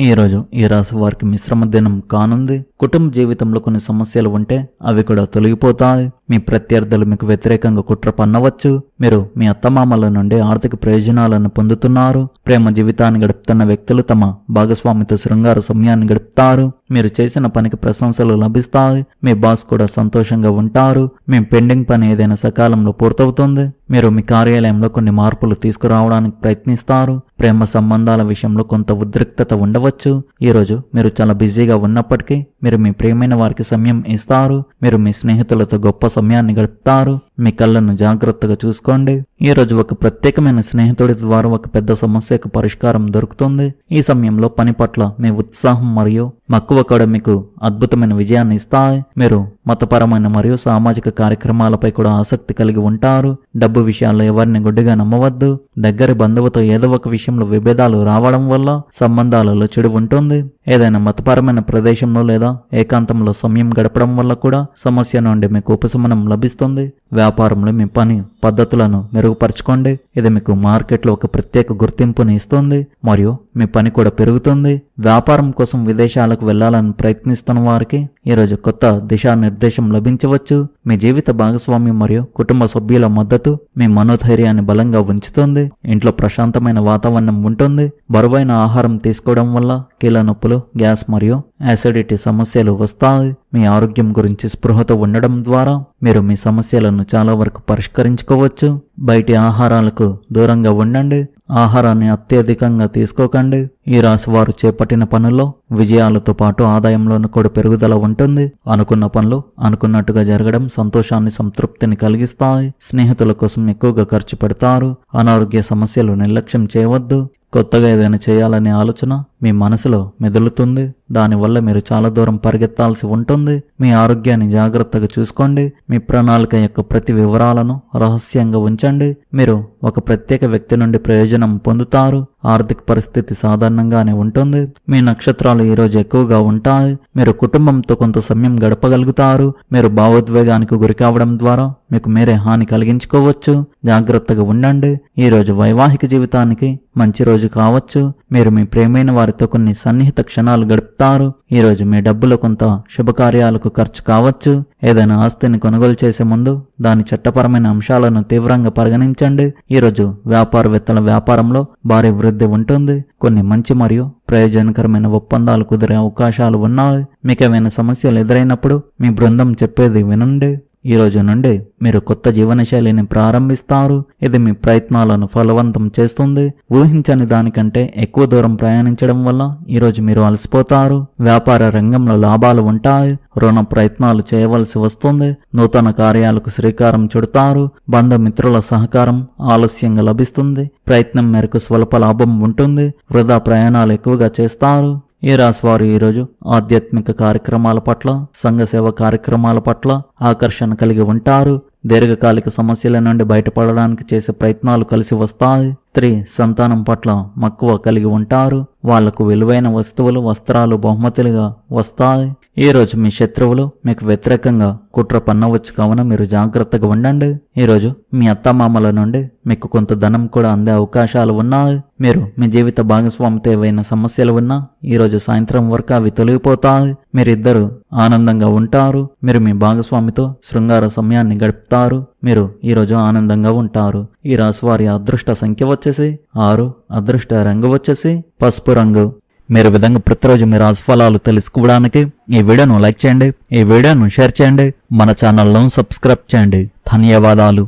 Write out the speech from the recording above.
ఈ రోజు ఈ రాశి వారికి మిశ్రమ దినం కానుంది. కుటుంబ జీవితంలో కొన్ని సమస్యలు ఉంటే అవి కూడా తొలగిపోతాయి. మీ ప్రత్యర్థులు మీకు వ్యతిరేకంగా కుట్ర పన్నవచ్చు. మీరు మీ అత్తమామల నుండి ఆర్థిక ప్రయోజనాలను పొందుతున్నారు. ప్రేమ జీవితాన్ని గడుపుతున్న వ్యక్తులు తమ భాగస్వామితో శృంగార సమయాన్ని గడుపుతారు. మీరు చేసిన పనికి ప్రశంసలు లభిస్తాయి. మీ బాస్ కూడా సంతోషంగా ఉంటారు. మీ పెండింగ్ పని ఏదైనా సకాలంలో పూర్తవుతుంది. మీరు మీ కార్యాలయంలో కొన్ని మార్పులు తీసుకురావడానికి ప్రయత్నిస్తారు. ప్రేమ సంబంధాల విషయంలో కొంత ఉద్రిక్తత ఉండవచ్చు. ఈరోజు మీరు చాలా బిజీగా ఉన్నప్పటికీ మీరు మీ ప్రియమైన వారికి సమయం ఇస్తారు. మీరు మీ స్నేహితులతో గొప్ప సమయాన్ని గడుపుతారు. మీ కళ్ళను జాగ్రత్తగా చూసుకోండి. ఈ రోజు ఒక ప్రత్యేకమైన స్నేహితుడి ద్వారా ఒక పెద్ద సమస్యకు పరిష్కారం దొరుకుతుంది. ఈ సమయంలో పని పట్ల మీ ఉత్సాహం మరియు మక్కువ కూడా మీకు అద్భుతమైన విజయాన్ని ఇస్తాయి. మీరు మతపరమైన మరియు సామాజిక కార్యక్రమాలపై కూడా ఆసక్తి కలిగి ఉంటారు. డబ్బు విషయాల్లో ఎవరిని గుడ్డిగా నమ్మవద్దు. దగ్గర బంధువుతో ఏదో ఒక విషయంలో విభేదాలు రావడం వల్ల సంబంధాలలో చెడు ఉంటుంది. ఏదైనా మతపరమైన ప్రదేశంలో లేదా ఏకాంతంలో సమయం గడపడం వల్ల కూడా సమస్య నుండి మీకు ఉపశమనం లభిస్తుంది. వ్యాపారంలో మీ పని పద్ధతులను మెరుగుపరచుకోండి. ఇది మీకు మార్కెట్లో ఒక ప్రత్యేక గుర్తింపుని ఇస్తుంది. మరియు మీ పని కూడా పెరుగుతుంది. వ్యాపారం కోసం విదేశాలకు వెళ్ళాలని ప్రయత్నిస్తున్న వారికి ఈరోజు కొత్త దిశానిర్దేశం లభించవచ్చు. మీ జీవిత భాగస్వామి మరియు కుటుంబ సభ్యుల మద్దతు మీ మనోధైర్యాన్ని బలంగా ఉంచుతుంది. ఇంట్లో ప్రశాంతమైన వాతావరణం ఉంటుంది. బరువైన ఆహారం తీసుకోవడం వల్ల కీళ్ళ నొప్పులు గ్యాస్ మరియు యాసిడిటీ సమస్యలు వస్తాయి. మీ ఆరోగ్యం గురించి స్పృహతో ఉండడం ద్వారా మీరు మీ సమస్యలను చాలా వరకు పరిష్కరించుకోవచ్చు. బయటి ఆహారాలకు దూరంగా ఉండండి. ఆహారాన్ని అత్యధికంగా తీసుకోకండి. ఈ రాశి వారు చేపట్టిన పనుల్లో విజయాలతో పాటు ఆదాయంలోనూ కూడా పెరుగుదల ఉంటుంది. అనుకున్న పనులు అనుకున్నట్టుగా జరగడం సంతోషాన్ని సంతృప్తిని కలిగిస్తాయి. స్నేహితుల కోసం ఎక్కువగా ఖర్చు పెడతారు. అనారోగ్య సమస్యలు నిర్లక్ష్యం చేయవద్దు. కొత్తగా ఏదైనా చేయాలనే ఆలోచన మీ మనసులో మెదులుతుంది. దానివల్ల మీరు చాలా దూరం పరిగెత్తాల్సి ఉంటుంది. మీ ఆరోగ్యాన్ని జాగ్రత్తగా చూసుకోండి. మీ ప్రణాళిక యొక్క ప్రతి వివరాలను రహస్యంగా ఉంచండి. మీరు ఒక ప్రత్యేక వ్యక్తి నుండి ప్రయోజనం పొందుతారు. ఆర్థిక పరిస్థితి సాధారణంగానే ఉంటుంది. మీ నక్షత్రాలు ఈరోజు ఎక్కువగా ఉంటాయి. మీరు కుటుంబంతో కొంత సమయం గడపగలుగుతారు. మీరు భావోద్వేగానికి గురికావడం ద్వారా మీకు మీరే హాని కలిగించుకోవచ్చు. జాగ్రత్తగా ఉండండి. ఈరోజు వైవాహిక జీవితానికి మంచి రోజు కావచ్చు. మీరు మీ ప్రేమైన వారితో కొన్ని సన్నిహిత క్షణాలు గడుపుతారు. ఈరోజు మీ డబ్బులు కొంత శుభకార్యాలకు ఖర్చు కావచ్చు. ఏదైనా ఆస్తిని కొనుగోలు చేసే ముందు దాని చట్టపరమైన అంశాలను తీవ్రంగా పరిగణించండి. ఈరోజు వ్యాపారవేత్తల వ్యాపారంలో భారీ వృద్ధి ఉంటుంది. కొన్ని మంచి మరియు ప్రయోజనకరమైన ఒప్పందాలు కుదిరే అవకాశాలు ఉన్నాయి. మీకు ఏమైనా సమస్యలు ఎదురైనప్పుడు మీ బృందం చెప్పేది వినండి. ఈ రోజు నుండి మీరు కొత్త జీవనశైలిని ప్రారంభిస్తారు. ఇది మీ ప్రయత్నాలను ఫలవంతం చేస్తుంది. ఊహించని దానికంటే ఎక్కువ దూరం ప్రయాణించడం వల్ల ఈరోజు మీరు అలసిపోతారు. వ్యాపార రంగంలో లాభాలు ఉంటాయి. రుణ ప్రయత్నాలు చేయవలసి వస్తుంది. నూతన కార్యాలకు శ్రీకారం చుడతారు. బంధుమిత్రుల సహకారం ఆలస్యంగా లభిస్తుంది. ప్రయత్నం మేరకు స్వల్ప లాభం ఉంటుంది. వృధా ప్రయాణాలు ఎక్కువగా చేస్తారు. ఈ రాశి వారు ఈరోజు ఆధ్యాత్మిక కార్యక్రమాల పట్ల సంఘ సేవ కార్యక్రమాల పట్ల ఆకర్షణ కలిగి ఉంటారు. దీర్ఘకాలిక సమస్యల నుండి బయటపడడానికి చేసే ప్రయత్నాలు కలిసి వస్తాయి. స్త్రీ సంతానం పట్ల మక్కువ కలిగి ఉంటారు. వాళ్ళకు విలువైన వస్తువులు వస్త్రాలు బహుమతులుగా వస్తాయి. ఈ రోజు మీ శత్రువులు మీకు వ్యతిరేకంగా కుట్ర పన్నవచ్చు. కావున మీరు జాగ్రత్తగా ఉండండి. ఈరోజు మీ అత్తమామల నుండి మీకు కొంత ధనం కూడా అందే అవకాశాలు ఉన్నాయి. మీరు మీ జీవిత భాగస్వామితో ఏవైనా సమస్యలు ఉన్నా ఈరోజు సాయంత్రం వరకు అవి తొలగిపోతాయి. మీరిద్దరు ఆనందంగా ఉంటారు. మీరు మీ భాగస్వామితో శృంగార సమయాన్ని గడుపుతారు. మీరు ఈరోజు ఆనందంగా ఉంటారు. ఈ రాశి వారి అదృష్ట సంఖ్య వచ్చేసి ఆరు అదృష్ట రంగు వచ్చేసి పసుపు రంగు. మీరు విధంగా ప్రతిరోజు మీ రాశిఫలాలు తెలుసుకోవడానికి ఈ వీడియోను లైక్ చేయండి ఈ వీడియోను షేర్ చేయండి మన ఛానల్ను సబ్స్క్రైబ్ చేయండి. ధన్యవాదాలు.